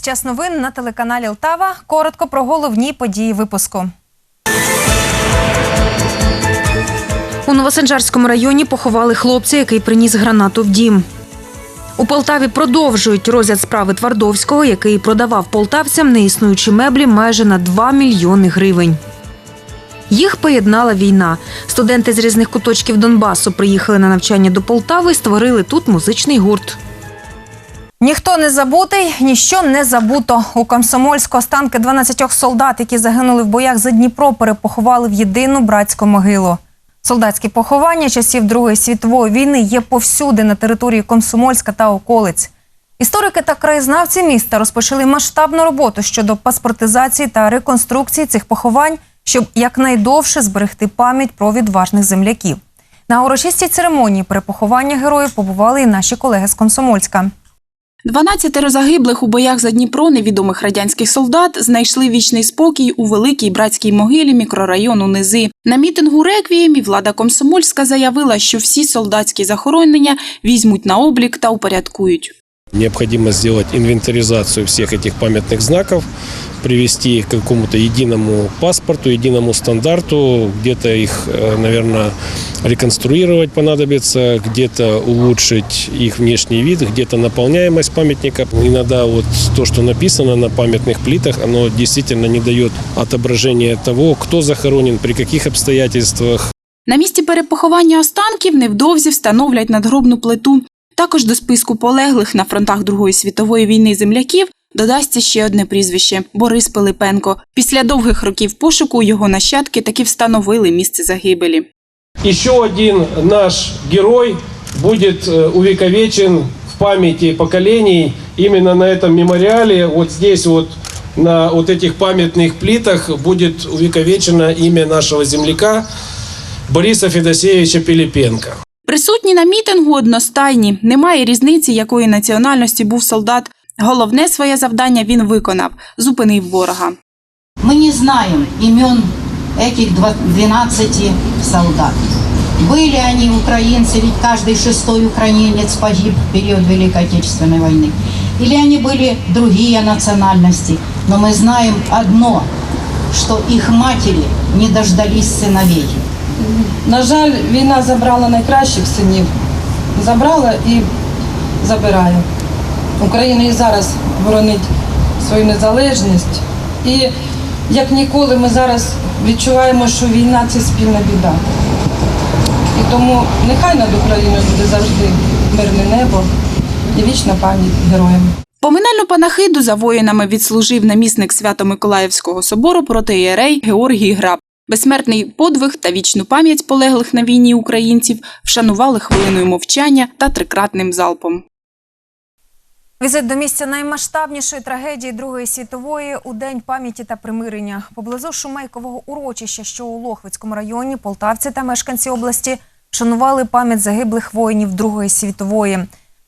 Час новин на телеканалі Лтава. Коротко про головні події випуску. У Новосанжарському районі поховали хлопця, який приніс гранату в дім. У Полтаві продовжують розгляд справи Твардовського, який продавав полтавцям неіснуючі меблі майже на 2 мільйони гривень. Їх поєднала війна. Студенти з різних куточків Донбасу приїхали на навчання до Полтави і створили тут музичний гурт. Ніхто не забутий, ніщо не забуто. У Комсомольську останки 12 солдат, які загинули в боях за Дніпро, перепоховали в єдину братську могилу. Солдатські поховання часів Другої світової війни є повсюди на території Комсомольська та околиць. Історики та краєзнавці міста розпочали масштабну роботу щодо паспортизації та реконструкції цих поховань, щоб якнайдовше зберегти пам'ять про відважних земляків. На урочистій церемонії перепоховання героїв побували і наші колеги з Комсомольська. 12 загиблих у боях за Дніпро невідомих радянських солдат знайшли вічний спокій у великій братській могилі мікрорайону Низи. На мітингу реквіємі влада Комсомольська заявила, що всі солдатські захоронення візьмуть на облік та упорядкують. Необходимо сделать инвентаризацию всех этих памятных знаков, привести их к какому-то единому паспорту, единому стандарту, где-то их, наверное, реконструировать понадобится, где-то улучшить их внешний вид, где-то наполняемость памятника. Иногда вот то, что написано на памятных плитах, оно действительно не дает отображения того, кто захоронен, при каких обстоятельствах, На місці перепоховання останків невдовзі встановлять надгробну плиту. Також до списку полеглих на фронтах Другої світової війни земляків додасться ще одне прізвище Борис Пилипенко. Після довгих років пошуку його нащадки таки встановили місце загибелі. Еще один наш герой будет э, увековечен в памяти поколений именно на этом мемориале. Вот здесь вот на вот этих памятных плитах будет увековечено имя нашего земляка Бориса Федосеевича Пилипенко. Присутні на мітингу одностайні. Немає різниці, якої національності був солдат. Головне своє завдання він виконав зупинив ворога. Мы не знаем имен этих два- 12 солдат. Были они украинцы, ведь каждый шестой украинец погиб в период Великой Отечественной войны. Или они были другие национальности. Но мы знаем одно, что их матери не дождались сыновей. На жаль, війна забрала найкращих синів. Забрала і забирає. Україна і зараз боронить свою незалежність. І як ніколи ми зараз відчуваємо, що війна це спільна біда. І тому нехай над Україною буде завжди мирне небо і вічна пам'ять героям. Поминальну панахиду за воїнами відслужив намісник Свято-Миколаївського собору проти єрей Георгій Граб. Безсмертний подвиг та вічну пам'ять полеглих на війні українців вшанували хвилиною мовчання та трикратним залпом. Візит до місця наймасштабнішої трагедії Другої світової у день пам'яті та примирення поблизу Шумейкового урочища, що у Лохвицькому районі, полтавці та мешканці області шанували пам'ять загиблих воїнів Другої світової.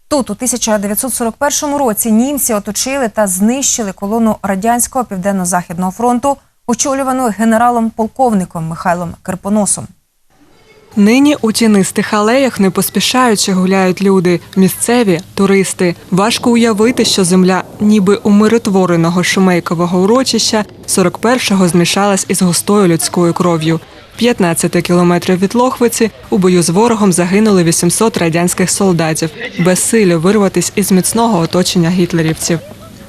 Тут у 1941 році німці оточили та знищили колону радянського південно-західного фронту, очолювану генералом-полковником Михайлом Кирпоносом. Нині у тінистих алеях не поспішаючи гуляють люди, місцеві туристи. Важко уявити, що земля, ніби умиротвореного шумейкового урочища, 41-го змішалась із густою людською кров'ю. 15 кілометрів від Лохвиці у бою з ворогом загинули 800 радянських солдатів, безсилю вирватись із міцного оточення гітлерівців.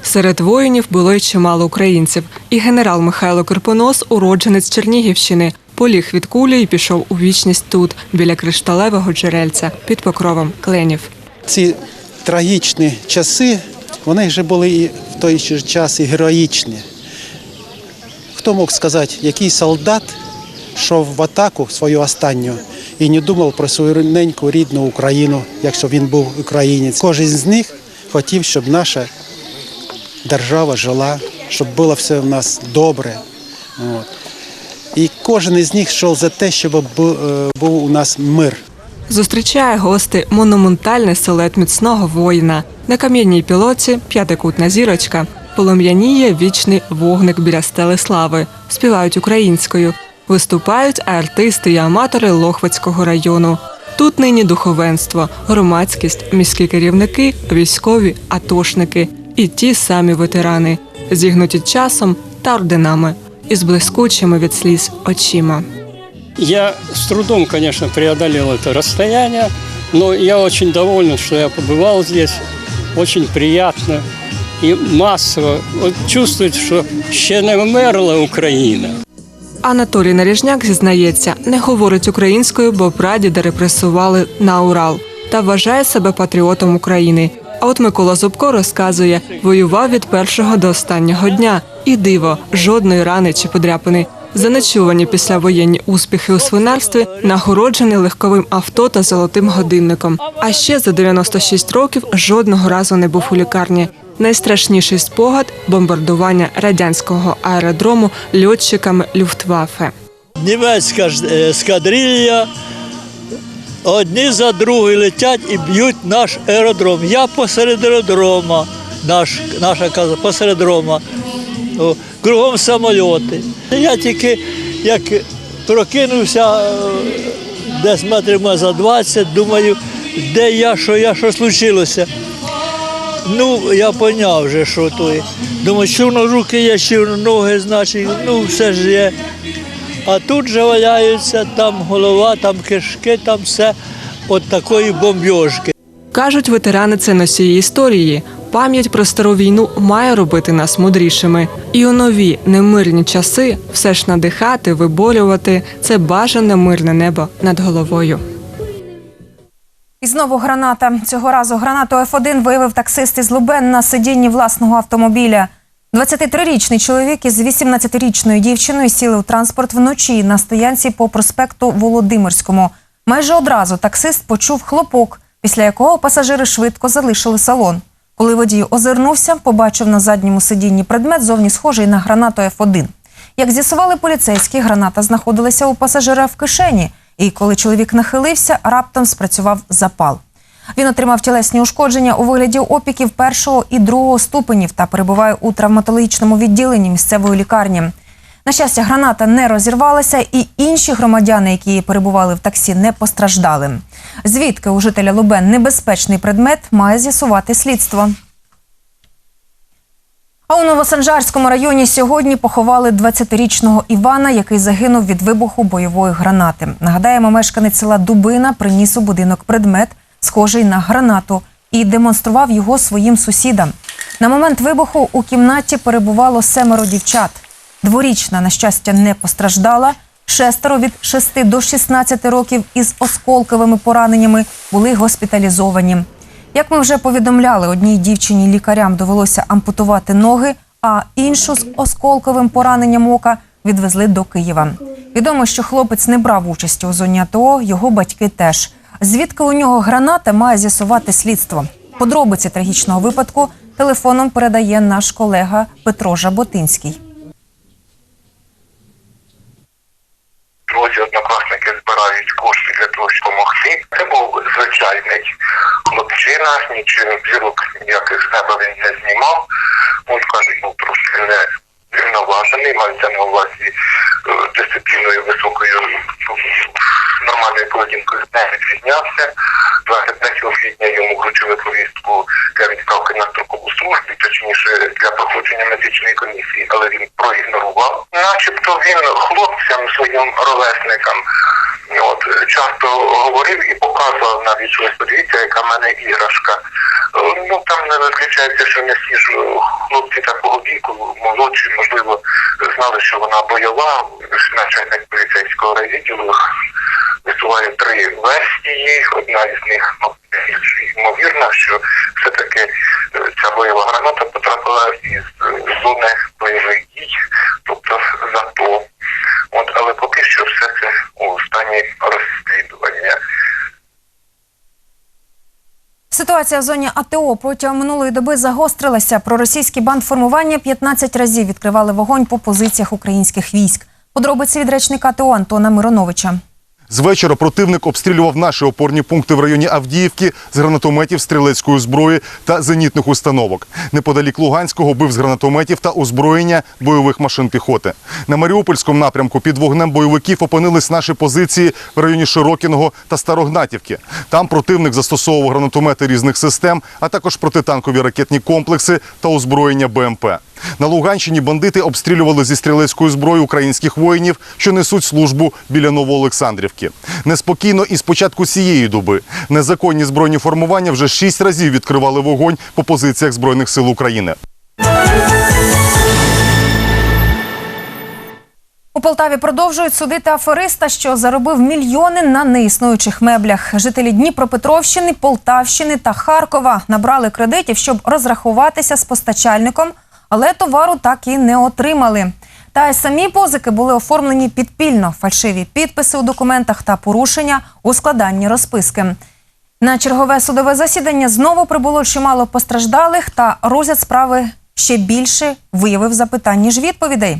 Серед воїнів було й чимало українців, і генерал Михайло Кирпонос, уродженець Чернігівщини, поліг від кулі і пішов у вічність тут, біля кришталевого джерельця, під покровом кленів. ці трагічні часи, вони вже були і в той же час і героїчні. Хто мог сказати, який солдат йшов в атаку свою останню і не думав про свою неньку рідну Україну, якщо він був українець. Кожен з них хотів, щоб наша держава жила, щоб було все в нас добре. От. І кожен із них йшов за те, щоб е, був у нас мир. Зустрічає гости монументальний силует міцного воїна. На кам'яній пілоці п'ятикутна зірочка. Полум'яніє вічний вогник біля стели слави. Співають українською. Виступають артисти і аматори Лохвицького району. Тут нині духовенство, громадськість, міські керівники, військові, атошники. І ті самі ветерани, зігнуті часом та орденами, із блискучими від сліз очима. Я с трудом, конечно, преодолел это расстояние, но я очень доволен, что я побывал здесь. Очень приятно и массово. Вот чувствует, що ще не вмерла Україна. Анатолій Наріжняк зізнається, не говорить українською, бо прадіда репресували на Урал та вважає себе патріотом України. А от Микола Зубко розказує, воював від першого до останнього дня. І диво, жодної рани чи подряпини. За нечувані післявоєнні успіхи у свинарстві нагороджений легковим авто та золотим годинником. А ще за 96 років жодного разу не був у лікарні. Найстрашніший спогад бомбардування радянського аеродрому льотчиками Люфтваффе. німецька е, ескадрилья одні за другою летять і б'ють наш аеродром. Я посеред аеродрома, наш, наша каза посеред аеродрома. Кругом самольоти. Я тільки як прокинувся е, десь метрів за 20, думаю, де я, що я, що случилося. Ну, я поняв вже, що то. є. Думаю, що воно руки є, що ноги, значить, ну все ж є. А тут же валяються, там голова, там кишки, там все от такої бомбьошки. Кажуть, ветерани це носії історії. Пам'ять про стару війну має робити нас мудрішими. І у нові немирні часи все ж надихати, виборювати це бажане мирне небо над головою. І знову граната. Цього разу гранату Ф1 виявив таксист із Лубен на сидінні власного автомобіля. 23-річний чоловік із 18-річною дівчиною сіли у транспорт вночі на стоянці по проспекту Володимирському. Майже одразу таксист почув хлопок, після якого пасажири швидко залишили салон. Коли водій озирнувся, побачив на задньому сидінні предмет зовні схожий на гранату Ф1. Як з'ясували поліцейські, граната знаходилася у пасажира в кишені, і коли чоловік нахилився, раптом спрацював запал. Він отримав тілесні ушкодження у вигляді опіків першого і другого ступенів та перебуває у травматологічному відділенні місцевої лікарні. На щастя, граната не розірвалася, і інші громадяни, які перебували в таксі, не постраждали. Звідки у жителя Лубен небезпечний предмет має з'ясувати слідство. А у Новосанжарському районі сьогодні поховали 20-річного Івана, який загинув від вибуху бойової гранати. Нагадаємо, мешканець села Дубина приніс у будинок предмет, схожий на гранату, і демонстрував його своїм сусідам. На момент вибуху у кімнаті перебувало семеро дівчат. Дворічна, на щастя, не постраждала. Шестеро від 6 до 16 років із осколковими пораненнями були госпіталізовані. Як ми вже повідомляли, одній дівчині лікарям довелося ампутувати ноги, а іншу з осколковим пораненням ока відвезли до Києва. Відомо, що хлопець не брав участі у зоні АТО, його батьки теж. Звідки у нього граната має з'ясувати слідство. Подробиці трагічного випадку телефоном передає наш колега Петро Жаботинський. Друзі, однокласники збирають кошти для того, щоб допомогти. Це був звичайний хлопчина, нічим зірок ніяких себе він не знімав. Він кажуть, був трошки не рівноважений, мається на увазі е, дисципліною високою ну, нормальною поведінкою не відрізнявся. 23 квітня йому вручили повістку для відправки на строкову службу, точніше для проходження медичної комісії, але він проігнорував. Начебто він хлопцям своїм ровесникам от часто говорив і показував навіть що подивіться, яка в мене іграшка. Ну там не виключається, що не всі ж е, хлопці такого віку, молодші, можливо, знали, що вона бойова. Начальник поліцейського райвідділу висуває три версії. Одна із них ну, ймовірна, що все-таки е, ця бойова граната потрапила із зони бойових дій, тобто з АТО. От, але поки що все це у стані розслідування. Ситуація в зоні АТО протягом минулої доби загострилася. Проросійські бандформування 15 разів відкривали вогонь по позиціях українських військ. Подробиці від речника АТО Антона Мироновича. З вечора противник обстрілював наші опорні пункти в районі Авдіївки з гранатометів, стрілецької зброї та зенітних установок. Неподалік Луганського бив з гранатометів та озброєння бойових машин піхоти. На Маріупольському напрямку під вогнем бойовиків опинились наші позиції в районі Широкіного та Старогнатівки. Там противник застосовував гранатомети різних систем, а також протитанкові ракетні комплекси та озброєння БМП. На Луганщині бандити обстрілювали зі стрілецької зброї українських воїнів, що несуть службу біля Новоолександрівки. Неспокійно і з початку цієї доби незаконні збройні формування вже шість разів відкривали вогонь по позиціях Збройних сил України. У Полтаві продовжують судити афериста, що заробив мільйони на неіснуючих меблях. Жителі Дніпропетровщини, Полтавщини та Харкова набрали кредитів, щоб розрахуватися з постачальником, але товару так і не отримали. Та й самі позики були оформлені підпільно, фальшиві підписи у документах та порушення у складанні розписки. На чергове судове засідання знову прибуло чимало постраждалих, та розгляд справи ще більше виявив запитань, ніж відповідей.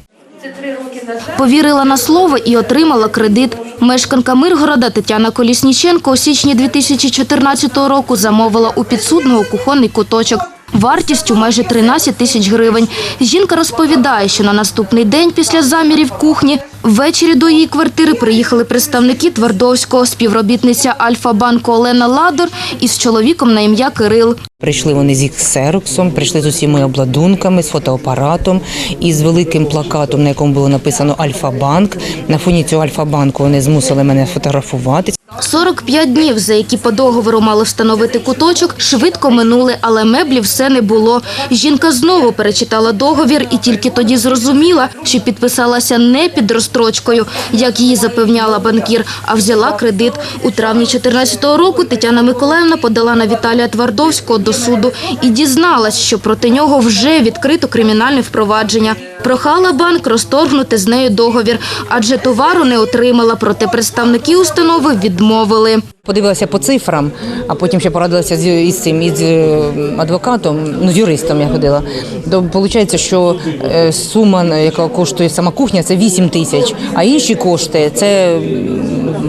Повірила на слово і отримала кредит. Мешканка Миргорода Тетяна Колісніченко у січні 2014 року замовила у підсудного кухонний куточок. Вартістю майже 13 тисяч гривень. Жінка розповідає, що на наступний день після замірів кухні ввечері до її квартири приїхали представники Твардовського, співробітниця Альфа-банку Олена Ладор із чоловіком на ім'я Кирил. Прийшли вони з ксероксом, прийшли з усіма обладунками, з фотоапаратом і з великим плакатом, на якому було написано Альфа-банк. На фоні цього Альфа-банку вони змусили мене фотографувати. 45 днів, за які по договору мали встановити куточок, швидко минули, але меблів все не було. Жінка знову перечитала договір і тільки тоді зрозуміла, що підписалася не під розстрочкою, як її запевняла банкір, а взяла кредит. У травні 2014 року Тетяна Миколаївна подала на Віталія Твардовського до суду і дізналась, що проти нього вже відкрито кримінальне впровадження. Прохала банк розторгнути з нею договір, адже товару не отримала, проте представники установи відмовили. Подивилася по цифрам, а потім ще порадилася з із цим із е, адвокатом, ну з юристом я ходила. То виходить, що е, сума, яка коштує сама кухня, це 8 тисяч, а інші кошти це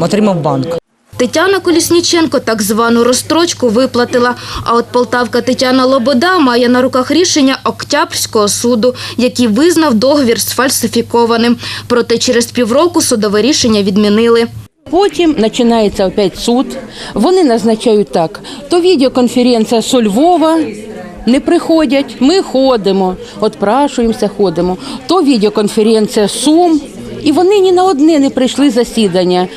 отримав банк. Тетяна Колісніченко так звану розстрочку виплатила. А от полтавка Тетяна Лобода має на руках рішення Октябрського суду, який визнав договір сфальсифікованим. Проте через півроку судове рішення відмінили. Потім починається опять суд. Вони назначають так: то відеоконференція з Львова не приходять, ми ходимо, отпрашуємося, ходимо. То відеоконференція Сум, і вони ні на одне не прийшли засідання.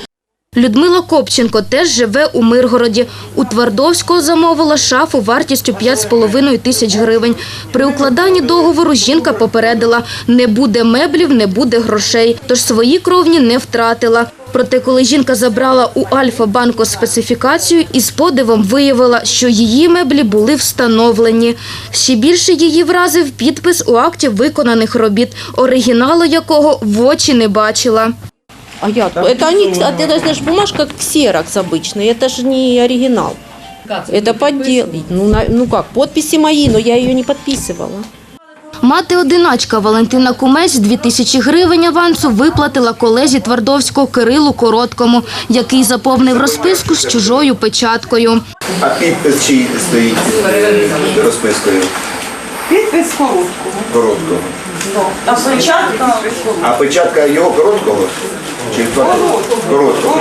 Людмила Копченко теж живе у Миргороді. У Твардовського замовила шафу вартістю 5,5 тисяч гривень. При укладанні договору жінка попередила – не буде меблів, не буде грошей. Тож свої кровні не втратила. Проте, коли жінка забрала у Альфа-банку специфікацію, із подивом виявила, що її меблі були встановлені. Ще більше її вразив підпис у акті виконаних робіт, оригіналу якого в очі не бачила. А як? Это они, это же бумажка ксерокс обычный, это же не оригинал. Это поддел. Ну, на- ну как, подписи мои, но я ее не подписывала. Мати-одиначка Валентина Кумець 2000 гривень авансу виплатила колезі Твардовського Кирилу Короткому, який заповнив розписку з чужою печаткою. А підпис чиї стоїть розпискою? Підпис короткого. Короткого. А печатка А печатка його короткого? Чи твардого? Короткого.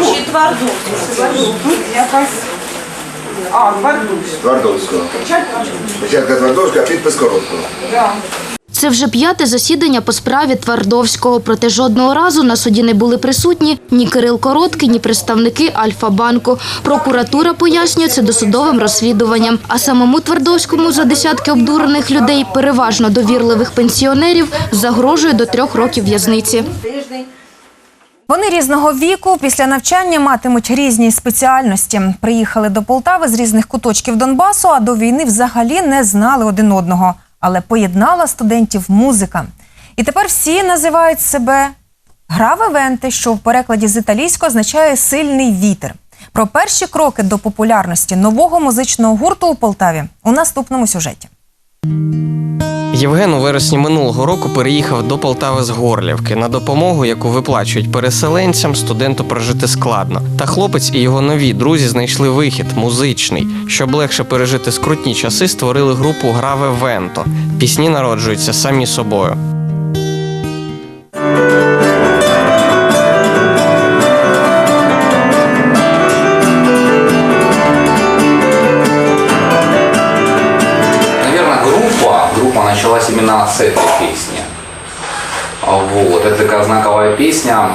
Тут якась. А, Гвардусь. Твардовського. Печатка Твардовського, а підпис короткого. Це вже п'яте засідання по справі Твардовського, проте жодного разу на суді не були присутні ні Кирил Короткий, ні представники Альфа-банку. Прокуратура пояснює це досудовим розслідуванням. А самому Твардовському за десятки обдурених людей, переважно довірливих пенсіонерів, загрожує до трьох років в'язниці. Вони різного віку після навчання матимуть різні спеціальності. Приїхали до Полтави з різних куточків Донбасу, а до війни взагалі не знали один одного. Але поєднала студентів музика. І тепер всі називають себе гра в що в перекладі з італійського означає сильний вітер. Про перші кроки до популярності нового музичного гурту у Полтаві у наступному сюжеті. Євген у вересні минулого року переїхав до Полтави з Горлівки. На допомогу, яку виплачують переселенцям, студенту прожити складно. Та хлопець і його нові друзі знайшли вихід музичний. Щоб легше пережити скрутні часи, створили групу Граве Венто. Пісні народжуються самі собою. Это такая знаковая песня.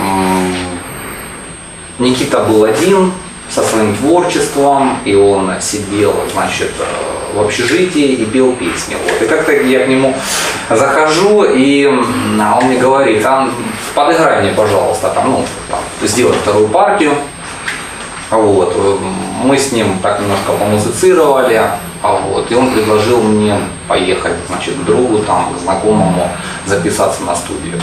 Никита был один со своим творчеством, и он сидел, значит, э, в общежитии и пел песни. Вот. И как-то я к нему захожу, и а он мне говорит, а, подыграй мне, пожалуйста, там, ну, там, сделай вторую партию. Вот. Мы с ним так немножко помузицировали, а вот, и он предложил мне поехать, значит, другу, там, знакомому, записаться на студию.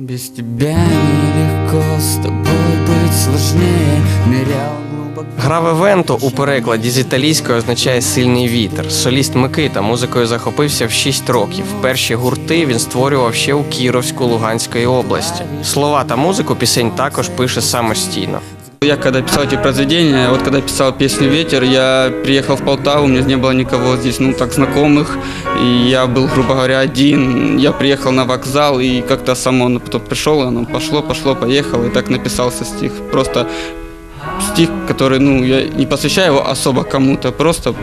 Без тебя нелегко, с тобой быть сложнее Нырял глубоко Венто у перекладі з італійської означає сильний вітер. Соліст Микита музикою захопився в 6 років. Перші гурти він створював ще у Кіровську Луганської області. Слова та музику пісень також пише самостійно. Я когда писал эти произведения, вот когда писал песню «Ветер», я приехал в Полтаву, у меня не было никого здесь, ну, так, знакомых, и я был, грубо говоря, один. Я приехал на вокзал, и как-то само оно потом пришел, оно пошло, пошло, поехало, и так написался стих. Просто стих, который, ну, я не посвящаю его особо кому-то, просто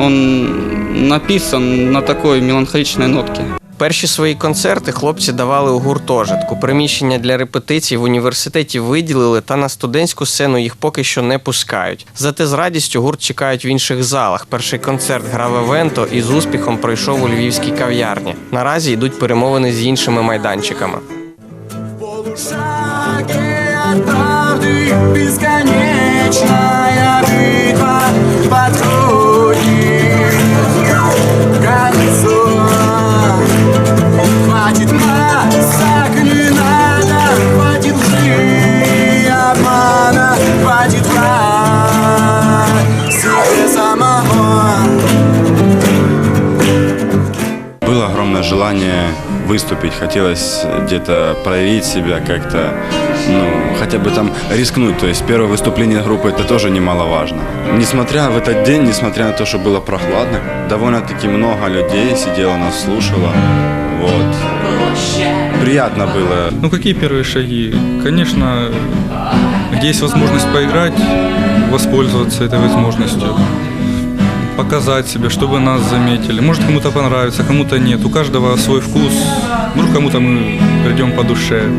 он написан на такой меланхоличной нотке. Перші свої концерти хлопці давали у гуртожитку. Приміщення для репетицій в університеті виділили, та на студентську сцену їх поки що не пускають. Зате з радістю гурт чекають в інших залах. Перший концерт Граве Венто і з успіхом пройшов у львівській кав'ярні. Наразі йдуть перемовини з іншими майданчиками. от правды желание выступить, хотелось где-то проявить себя как-то, ну, хотя бы там рискнуть. То есть первое выступление группы это тоже немаловажно. Несмотря в этот день, несмотря на то, что было прохладно, довольно-таки много людей сидело, нас слушало. Вот. Приятно было. Ну какие первые шаги? Конечно, где есть возможность поиграть, воспользоваться этой возможностью. Показать себя, чтобы нас заметили. Может кому-то понравится, кому-то нет. У каждого свой вкус. Вдруг кому-то мы придем по душе.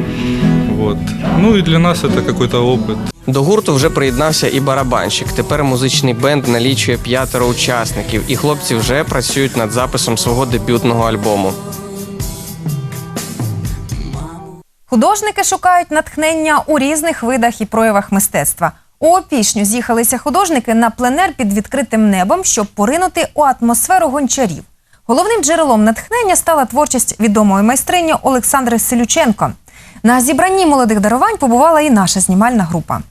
Вот. Ну и для нас это какой-то опыт. До гурту вже приєднався і барабанщик. Тепер музичний бенд налічує п'ятеро учасників, і хлопці вже працюють над записом свого дебютного альбому. Художники шукають натхнення у різних видах і проявах мистецтва. У опішню з'їхалися художники на пленер під відкритим небом, щоб поринути у атмосферу гончарів. Головним джерелом натхнення стала творчість відомої майстрині Олександри Селюченко. На зібранні молодих дарувань побувала і наша знімальна група.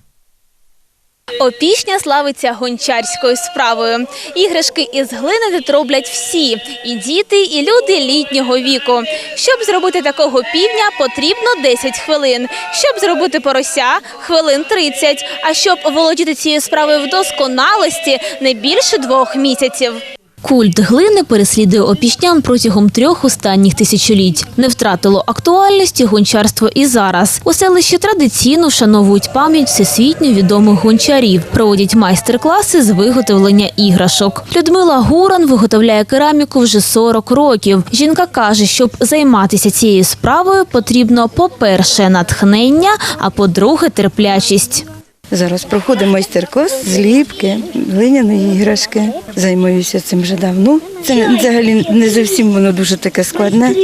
Опішня славиться гончарською справою. Іграшки із глини тут роблять всі – і діти, і люди літнього віку. Щоб зробити такого півня, потрібно 10 хвилин. Щоб зробити порося – хвилин 30. А щоб володіти цією справою в досконалості – не більше двох місяців. Культ глини переслідує опішнян протягом трьох останніх тисячоліть. Не втратило актуальності гончарство і зараз. У селищі традиційно вшановують пам'ять всесвітньо відомих гончарів, проводять майстер-класи з виготовлення іграшок. Людмила Гуран виготовляє кераміку вже 40 років. Жінка каже, щоб займатися цією справою, потрібно, по-перше, натхнення, а по-друге, терплячість. Зараз проходить майстер-клас зліпки, глиняної іграшки. Займаюся цим вже давно. Це взагалі не зовсім воно дуже таке складне.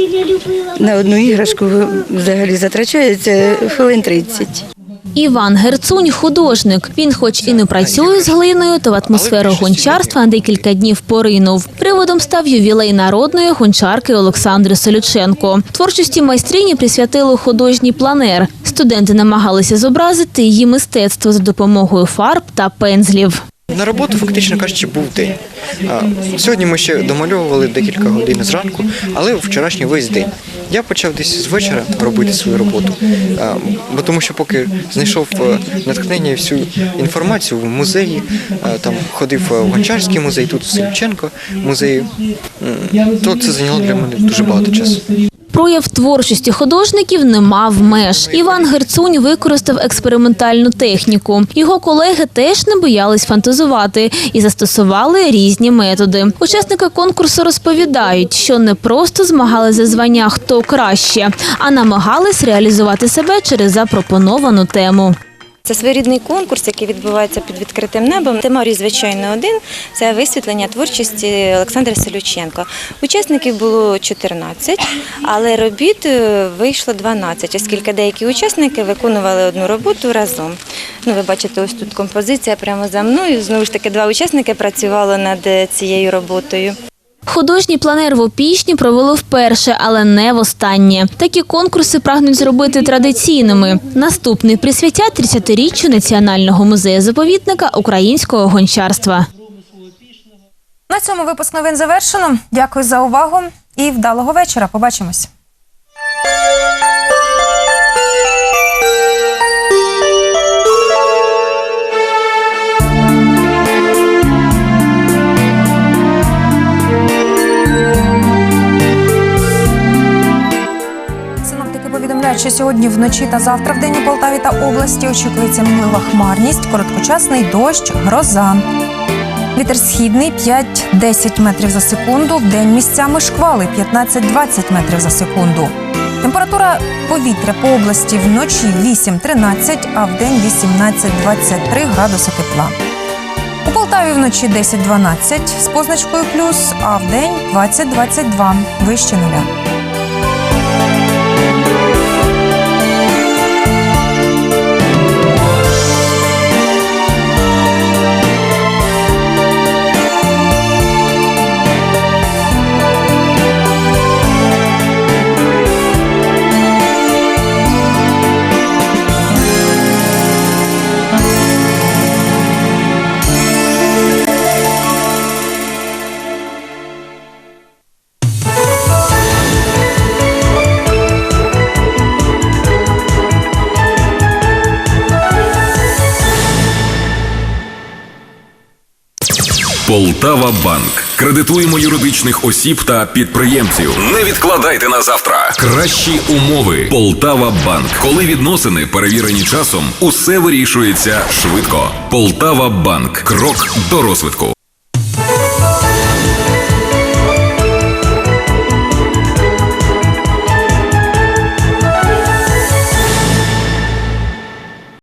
На одну іграшку взагалі затрачається хвилин 30. Іван Герцунь – художник. Він хоч і не працює з глиною, то в атмосферу гончарства декілька днів поринув. Приводом став ювілей народної гончарки Олександри Солюченко. Творчості майстрині присвятили художній планер. Студенти намагалися зобразити її мистецтво за допомогою фарб та пензлів. На роботу, фактично кажучи, був день. Сьогодні ми ще домальовували декілька годин зранку, але вчорашній весь день. Я почав десь з вечора робити свою роботу, бо тому що поки знайшов е, натхнення і всю інформацію в музеї, там ходив е, в Гончарський музей, тут в Сильченко музеї, то це зайняло для мене дуже багато часу. Прояв творчості художників не мав меж. Іван Герцунь використав експериментальну техніку. Його колеги теж не боялись фантазувати і застосували різні методи. Учасники конкурсу розповідають, що не просто змагали за звання хто краще, а намагались реалізувати себе через запропоновану тему. Це своєрідний конкурс, який відбувається під відкритим небом. Темарій, звичайно, один це висвітлення творчості Олександра Селюченка. Учасників було 14, але робіт е, вийшло 12, оскільки деякі учасники виконували одну роботу разом. Ну, ви бачите, ось тут композиція прямо за мною. Знову ж таки, два учасники працювали над е, цією роботою. Художній планер в Опішні провели вперше, але не востаннє. Такі конкурси прагнуть зробити традиційними. Наступний присвятять 30-річчю Національного музею заповідника українського гончарства. На цьому випуск новин завершено. Дякую за увагу і вдалого вечора. Побачимось. Повідомляють, сьогодні вночі та завтра в день у Полтаві та області очікується мінлива хмарність, короткочасний дощ, гроза. Вітер східний 5-10 метрів за секунду. В день місцями шквали 15-20 метрів за секунду. Температура повітря по області вночі 8-13, а в день 18-23 градуси тепла. У Полтаві вночі 10-12 з позначкою плюс, а в день 20-22 вище нуля. Полтава Банк. Кредитуємо юридичних осіб та підприємців. Не відкладайте на завтра. Кращі умови. Полтава Банк. Коли відносини перевірені часом, усе вирішується швидко. Полтава Банк. Крок до розвитку.